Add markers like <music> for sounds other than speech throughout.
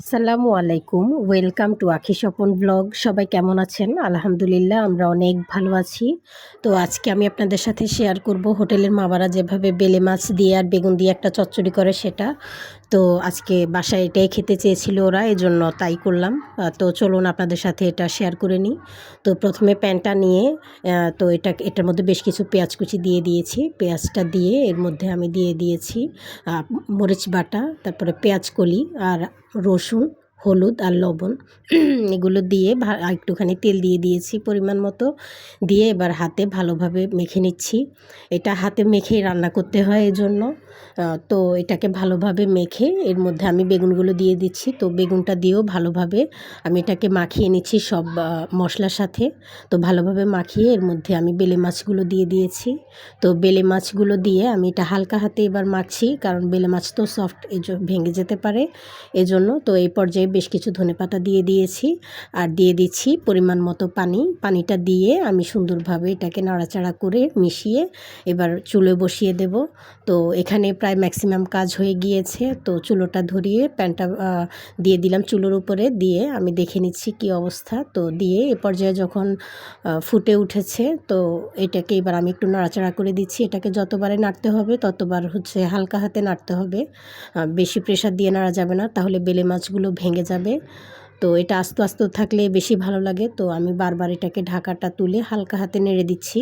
আসসালামু আলাইকুম। Welcome to আখি স্বপন ব্লগ সবাই কেমন আছেন? আলহামদুলিল্লাহ, আমরা অনেক ভালো আছি। তো আজকে আমি আপনাদের সাথে শেয়ার করব হোটেলের মামারা যেভাবে বেলে মাছ দিয়ে আর বেগুন দিয়ে একটা চচ্চড়ি করে সেটা। তো আজকে বাসায় এটাই খেতে চেয়েছিল ওরা, এজন্য তাই করলাম। তো চলুন আপনাদের সাথে এটা শেয়ার করে নিই। তো প্রথমে প্যানটা নিয়ে তো এটা, এটার মধ্যে বেশ কিছু পেঁয়াজ কুচি দিয়ে দিয়েছি। পেঁয়াজটা দিয়ে এর মধ্যে আমি দিয়ে দিয়েছি মরিচ বাটা, তারপরে পেঁয়াজ কলি আর রসুন, হলুদ আর লবণ। <clears throat> এগুলো দিয়ে একটুখানি তেল দিয়ে দিয়েছি পরিমাণ মতো। দিয়ে এবার হাতে ভালোভাবে মেখে নিচ্ছি। এটা হাতে মেখেই রান্না করতে হয় এজন্য। জন্য তো এটাকে ভালোভাবে মেখে এর মধ্যে আমি বেগুনগুলো দিয়ে দিচ্ছি। তো বেগুনটা দিয়েও ভালোভাবে আমি এটাকে মাখিয়ে নিচ্ছি সব মশলার সাথে। তো ভালোভাবে মাখিয়ে এর মধ্যে আমি বেলে মাছগুলো দিয়ে দিয়েছি। তো বেলে মাছগুলো দিয়ে আমি এটা হালকা হাতে এবার মাখছি, কারণ বেলে মাছ তো সফট এই ভেঙে যেতে পারে। এজন্য তো এই পর্যায়ে বেশ কিছু ধনেপাতা দিয়ে দিয়েছি আর দিয়ে দিচ্ছি পরিমাণ মতো পানি। পানিটা দিয়ে আমি সুন্দরভাবে এটাকে নাড়াচাড়া করে মিশিয়ে এবার চুলে বসিয়ে দেব। তো এখানে প্রায় ম্যাক্সিমাম কাজ হয়ে গিয়েছে। তো চুলোটা ধরিয়ে প্যানটা দিয়ে দিলাম চুলোর উপরে। দিয়ে আমি দেখে নিচ্ছি কি অবস্থা। তো দিয়ে এ পর্যায়ে যখন ফুটে উঠেছে, তো এটাকে এবার আমি একটু নাড়াচাড়া করে দিচ্ছি। এটাকে যতবারে নাড়তে হবে, ততবার হচ্ছে হালকা হাতে নাড়তে হবে। বেশি প্রেশার দিয়ে নাড়া যাবে না, তাহলে বেলে মাছগুলো ভেঙে যাবে। তো এটা আস্তে আস্তে থাকলে বেশি ভালো লাগে। তো আমি বারবার এটাকে ঢাকাটা তুলে হালকা হাতে নেড়ে দিচ্ছি।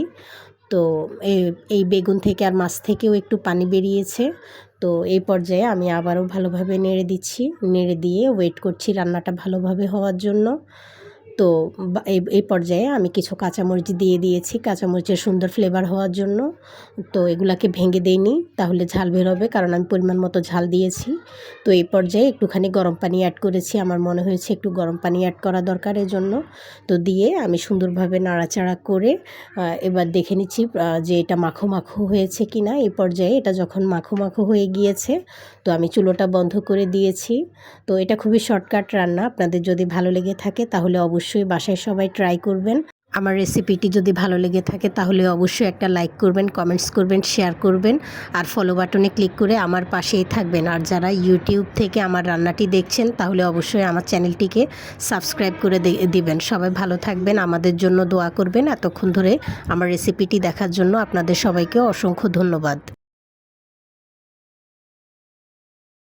তো এই এই বেগুন থেকে আর মাছ থেকেও একটু পানি বেরিয়েছে। তো এই পর্যায়ে আমি আবারও ভালোভাবে নেড়ে দিচ্ছি। নেড়ে দিয়ে ওয়েট করছি রান্নাটা ভালোভাবে হওয়ার জন্য। তো এই পর্যায়ে আমি কিছু কাঁচামরিচ দিয়ে দিয়েছি। কাঁচামরিচের সুন্দর ফ্লেভার হওয়ার জন্য। তো এগুলাকে ভেঙে দেইনি, তাহলে ঝাল বেরোবে কারণ আমি পরিমাণ মতো ঝাল দিয়েছি। তো এই পর্যায়ে একটুখানি গরম পানি অ্যাড করেছি। আমার মনে হয়েছে একটু গরম পানি অ্যাড করা দরকার জন্য তো দিয়ে আমি সুন্দরভাবে নাড়াচাড়া করে এবার দেখে নিচ্ছি যে এটা মাখো মাখো হয়েছে কি না এই পর্যায়ে এটা যখন মাখো মাখো হয়ে গিয়েছে, তো আমি চুলোটা বন্ধ করে দিয়েছি। তো এটা খুবই শর্টকাট রান্না। আপনাদের যদি ভালো লেগে থাকে তাহলে অবশ্যই বাসায় সবাই ট্রাই করবেন। আমার রেসিপিটি যদি ভালো লেগে থাকে তাহলে অবশ্যই একটা লাইক করবেন কমেন্টস করবেন শেয়ার করবেন। আর ফলো বাটনে ক্লিক করে আমার পাশেই থাকবেন। আর যারা ইউটিউব থেকে আমার রান্নাটি দেখছেন তাহলে অবশ্যই আমার চ্যানেলটিকে সাবস্ক্রাইব করে দিবেন। সবাই ভালো থাকবেন, আমাদের জন্য দোয়া করবেন। এতক্ষণ ধরে আমার রেসিপিটি দেখার জন্য আপনাদের সবাইকে অসংখ্য ধন্যবাদ।